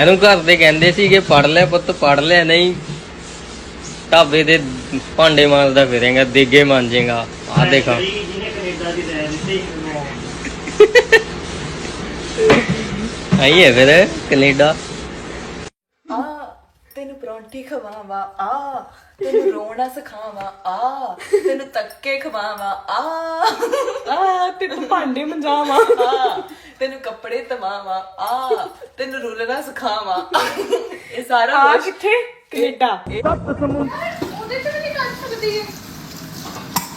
ਇਹਨੂੰ ਘਰ ਦੇ ਕਹਿੰਦੇ ਸੀਗੇ ਪੜ ਲੈ ਪੁੱਤ ਪੜ ਲੈ ਨਹੀਂ। ਢਾਬੇ ਦੇ ਭਾਂਡੇ ਮਾਂਜਦਾ ਫਿਰੇਗਾ ਦੇਗੇ ਮਾਂਜੇਗਾ। ਆ ਦੇਖਾ। ਜਿਹਨੇ ਕੈਨੇਡਾ ਦੀ ਰਹਿ ਦਿੱਤੀ ਆਈ ਹੈ ਫਿਰ ਕੈਨੇਡਾ। ਆ ਤੈਨੂੰ ਪਰੌਂਠੀ ਖਵਾਵਾਂ ਆ। ਤੈਨੂੰ ਰੋਣਾ ਸਿਖਾਵਾਂ ਆ। ਤੈਨੂੰ ਤੱਕੇ ਖਵਾਵਾਂ ਆ। ਆ ਤੈਨੂੰ ਭਾਂਡੇ ਮੰਜਾਵਾਂ। ਆ। ਤੈਨੂੰ ਕੱਪੜੇ ਤਵਾਵਾਂ ਆ ਤੈਨੂੰ ਰੁਲਣਾ ਸਿਖਾਵਾਂ। ਇਹ ਸਾਰਾ ਆ ਕੁਛ ਕਿੱਥੇ? ਕੈਨੇਡਾ।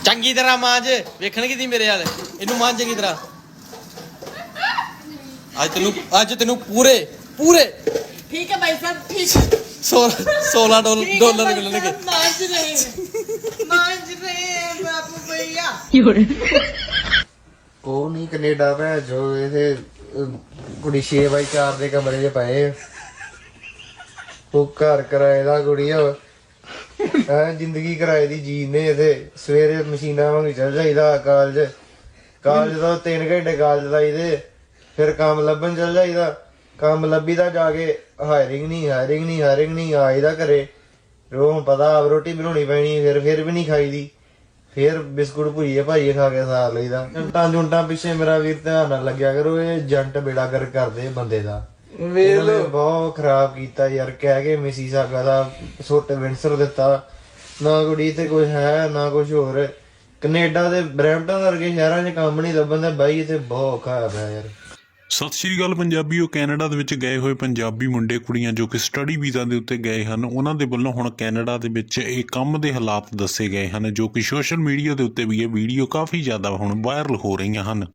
ਚੰਗੀ ਤਰ੍ਹਾਂ ਮਾਂਜ ਵੇਖਣ ਕੀ ਦੀ ਮੇਰੇ ਹਾਲ ਇਹਨੂੰ ਮਾਂਜ ਚੰਗੀ ਤਰ੍ਹਾਂ। ਅੱਜ ਤੈਨੂੰ ਅੱਜ ਤੈਨੂੰ ਪੂਰੇ ਪੂਰੇ। ਠੀਕ ਹੈ ਭਾਈ ਸਾਹਿਬ ਠੀਕ 16 16 ਡਾਲਰ ਮਿਲਣਗੇ। ਮਾਂਜ ਰਹੇ ਮਾਂਜ ਰਹੇ ਬਾਪੂ ਭਈਆ। ਉਹ ਨਹੀਂ ਕੈਨੇਡਾ ਭੈ ਜੋ ਇਹ ਕੁੜੀ 6 ਬਾਈ 4 ਦੇ ਕਮਰੇ 'ਚ ਪਏ ਉਹ ਘਰ ਕਿਰਾਏ ਦਾ ਕੁੜੀ ਆ। ਐ ਜ਼ਿੰਦਗੀ ਕਿਰਾਏ ਦੀ ਜੀਨੇ ਇਹਦੇ। ਸਵੇਰੇ ਮਸ਼ੀਨਾਂ ਵਾਂਗ ਚੱਲ ਜਾਈਦਾ ਕਾਲਜ। ਕਾਲਜ ਦਾ 3 ਘੰਟੇ ਕਾਲਜ ਲਾਈਦੇ ਫਿਰ ਕੰਮ ਲੱਭਣ ਚੱਲ ਜਾਈਦਾ। ਕੰਮ ਲੱਭੀਦਾ ਜਾ ਕੇ ਹਾਇਰਿੰਗ ਨਹੀਂ ਹਾਇਰਿੰਗ ਨਹੀਂ ਹਾਇਰਿੰਗ ਨਹੀਂ ਆਈਦਾ ਘਰੇ। ਰੋਹ ਪਤਾ ਆਪ ਰੋਟੀ ਬਣਾਉਣੀ ਪੈਣੀ, ਫਿਰ ਫਿਰ ਵੀ ਨਹੀਂ ਖਾਈਦੀ। ਫਿਰ ਬਿਸਕੁਟ ਭੁਜੀਏ ਭਾਈਏ ਖਾ ਕੇ ਸਾਰ ਲਈਦਾ। ਜੰਟਾਂ ਜੁੰਟਾਂ ਪਿੱਛੇ ਮੇਰਾ ਵੀਰ ਧਿਆਨ ਨਾਲ ਲੱਗਿਆ ਕਰੋ ਇਹ ਜੰਟ ਬੇੜਾ ਕਰ ਕਰਦੇ ਬੰਦੇ ਦਾ। ਵੇਖ ਲੋ ਬਹੁਤ ਖਰਾਬ ਕੀਤਾ ਯਾਰ ਕਹਿ ਕੇ ਮਿਸੀ ਸਾਗਾ ਦਾ ਛੋਟੇ ਵਿੰਸਰ ਦਿੱਤਾ। ਨਾ ਕੁੜੀ ਤੇ ਕੁਝ ਹੈ ਨਾ ਕੁਝ ਹੋਰ। ਕੈਨੇਡਾ ਦੇ ਬਰੈਂਪਟਨ ਵਰਗੇ ਸ਼ਹਿਰਾਂ 'ਚ ਕੰਮ ਨਹੀਂ ਲੱਭਣ ਦਾ ਬਾਈ ਇੱਥੇ ਬਹੁਤ ਔਖਾ ਹੈ ਯਾਰ। ਸਤਿ ਸ਼੍ਰੀ ਅਕਾਲ ਪੰਜਾਬੀਓ ਕੈਨੇਡਾ ਦੇ ਵਿੱਚ ਗਏ ਹੋਏ ਪੰਜਾਬੀ ਮੁੰਡੇ ਕੁੜੀਆਂ ਜੋ ਕਿ ਸਟੱਡੀ ਵੀਜ਼ਾ ਦੇ ਉੱਤੇ ਗਏ ਹਨ। ਉਹਨਾਂ ਦੇ ਵੱਲੋਂ ਹੁਣ ਕੈਨੇਡਾ ਦੇ ਵਿੱਚ ਇਹ ਕੰਮ ਦੇ ਹਾਲਾਤ ਦੱਸੇ ਗਏ ਹਨ, ਜੋ ਕਿ ਸੋਸ਼ਲ ਮੀਡੀਆ ਦੇ ਉੱਤੇ ਵੀ ਇਹ ਵੀਡੀਓ ਕਾਫੀ ਜ਼ਿਆਦਾ ਹੁਣ ਵਾਇਰਲ ਹੋ ਰਹੀਆਂ ਹਨ।